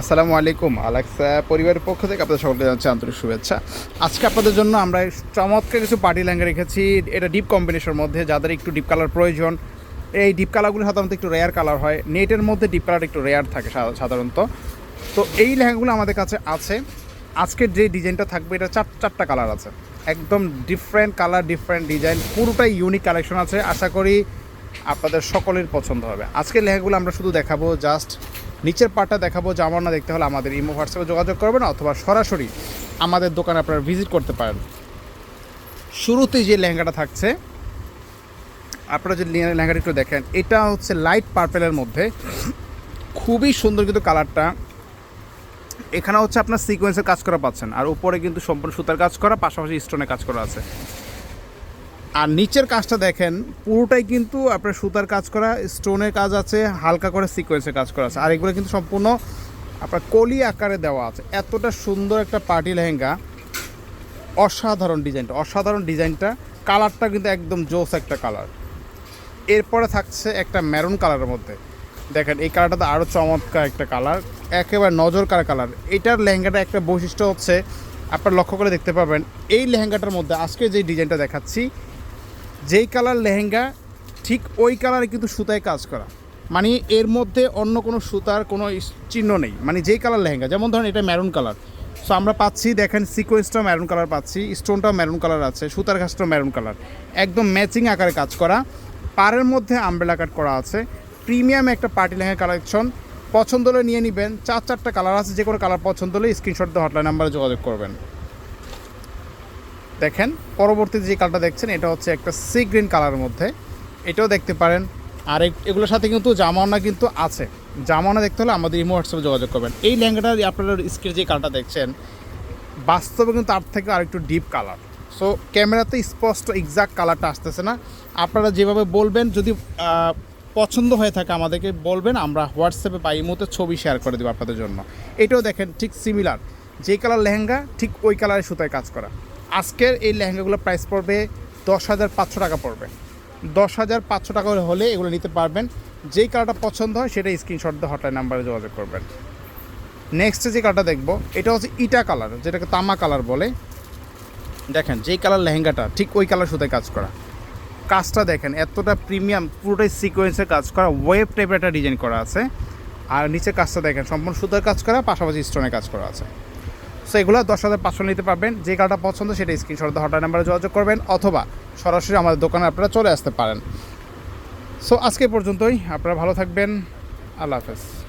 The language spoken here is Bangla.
আসসালামু আলাইকুম, আলেক্সা পরিবারের পক্ষ থেকে আপনাদের সকলকে জানাচ্ছি আন্তরিক শুভেচ্ছা। আজকে আপনাদের জন্য আমরা চমৎকার কিছু পার্টি লেহেঙ্গা রেখেছি। এটা ডিপ কম্বিনেশনের মধ্যে, যাদের একটু ডিপ কালার প্রয়োজন। এই ডিপ কালারগুলো সাধারণত একটু রেয়ার কালার হয়। নেটের মধ্যে ডিপ কালার একটু রেয়ার থাকে সাধারণত। তো এই লেহেঙ্গাগুলো আমাদের কাছে আছে। আজকের যে ডিজাইনটা থাকবে, এটা চার চারটা কালার আছে। একদম ডিফারেন্ট কালার ডিফারেন্ট ডিজাইন পুরোটাই ইউনিক কালেকশন আছে। আশা করি আপনাদের সকলের পছন্দ হবে। আজকের লেহেঙ্গাগুলো আমরা শুধু দেখাবো জাস্ট নিচের পার্টটা দেখাবো জামার না দেখতে হলে আমাদের ইমো হোয়াটসঅ্যাপে যোগাযোগ করবেন অথবা সরাসরি আমাদের দোকানে আপনারা ভিজিট করতে পারেন। শুরুতেই যে লেহেঙ্গাটা থাকছে, আপনারা যদি লেহেঙ্গাটা একটু দেখেন, এটা হচ্ছে লাইট পার্পেলের মধ্যে। খুবই সুন্দর কিন্তু কালারটা। এখানে হচ্ছে আপনার সিকোয়েন্সের কাজ করা পাচ্ছেন, আর উপরে কিন্তু সম্পূর্ণ সুতার কাজ করা, পাশাপাশি স্টোনের কাজ করা আছে। আর নিচের কাজটা দেখেন, পুরোটাই কিন্তু আপনার সুতার কাজ করা, স্টোনের কাজ আছে, হালকা করে সিকোয়েন্সের কাজ করা আছে। আর এগুলো কিন্তু সম্পূর্ণ আপনার কলি আকারে দেওয়া আছে। এতটা সুন্দর একটা পার্টি লেহেঙ্গা, অসাধারণ ডিজাইনটা অসাধারণ ডিজাইনটা, কালারটা কিন্তু একদম জোস একটা কালার। এরপরে থাকছে একটা মেরুন কালারের মধ্যে। দেখেন, এই কালারটা তো আরও চমৎকার একটা কালার, একেবারে নজর কার কালার। এটার লেহেঙ্গাটা একটা বৈশিষ্ট্য হচ্ছে, আপনার লক্ষ্য করে দেখতে পাবেন, এই লেহেঙ্গাটার মধ্যে আজকে যে ডিজাইনটা দেখাচ্ছি যেই কালার লেহেঙ্গা, ঠিক ওই কালারে কিন্তু সুতায় কাজ করা। মানে এর মধ্যে অন্য কোনো সুতার কোনো চিহ্ন নেই। মানে যেই কালার লেহেঙ্গা, যেমন ধরেন এটা ম্যারুন কালার সো আমরা পাচ্ছি, দেখেন সিকোয়েন্সটাও ম্যারুন কালার পাচ্ছি স্টোনটাও ম্যারুন কালার আছে, সুতার ঘাসটাও ম্যারুন কালার একদম ম্যাচিং আকারে কাজ করা। পাড়ের মধ্যে আমব্রেলা কাট করা আছে। প্রিমিয়াম একটা পার্টি লেহেঙ্গা কালেকশন পছন্দ হলে নিয়ে নেবেন। চার চারটা কালার আছে, যে কোনো কালার পছন্দ হলে স্ক্রিনশট দিয়ে হটলাইন নাম্বারে যোগাযোগ করবেন। দেখেন পরবর্তীতে যে কালারটা দেখছেন, এটা হচ্ছে একটা সি গ্রিন কালারের মধ্যে। এটাও দেখতে পারেন। আর এগুলোর সাথে কিন্তু জামানা কিন্তু আছে। জামানা দেখতে হলে আমাদের ইমো হোয়াটসঅ্যাপে যোগাযোগ করবেন। এই লেহেঙ্গাটা আপনারা স্ক্রিনে যে কালারটা দেখছেন, বাস্তবে কিন্তু তার থেকে আরেকটু ডিপ কালার সো ক্যামেরাতে স্পষ্ট এক্সাক্ট কালারটা আসতেছে না। আপনারা যেভাবে বলবেন, যদি পছন্দ হয়ে থাকে আমাদেরকে বলবেন, আমরা হোয়াটসঅ্যাপে বা ইমোতে ছবি শেয়ার করে দেবো আপনাদের জন্য। এটাও দেখেন ঠিক সিমিলার যে কালার লেহেঙ্গা, ঠিক ওই কালারের সুতায় কাজ করা। আজকের এই লেহেঙ্গাগুলোর প্রাইস পড়বে দশ হাজার পাঁচশো টাকা পড়বে। দশ হাজার পাঁচশো টাকা হলে এগুলো নিতে পারবেন। যেই কালারটা পছন্দ হয় সেটা স্ক্রিনশট দিয়ে হটলাইন নাম্বারে যোগাযোগ করবেন। নেক্সট যে কালারটা দেখব, এটা হচ্ছে ইটা কালার যেটাকে তামা কালার বলে। দেখেন, যেই কালার লেহেঙ্গাটা, ঠিক ওই কালার সুতায় কাজ করা। কাজটা দেখেন, এতটা প্রিমিয়াম পুরোটাই সিকোয়েন্সে কাজ করা ওয়েব টাইপের একটা ডিজাইন করা আছে। আর নিচে কাজটা দেখেন, সম্পূর্ণ সুতার কাজ করা, পাশাপাশি স্টোনের কাজ করা আছে। সো এগুলো দশ হাজার পাঁচশো নিতে পারবেন। যে কালটা পছন্দ সেটা স্ক্রিনশট হটার নাম্বারে যোগাযোগ করবেন অথবা সরাসরি আমাদের দোকানে আপনারা চলে আসতে পারেন। সো আজকে পর্যন্তই। আপনারা ভালো থাকবেন। আল্লাহ হাফেজ।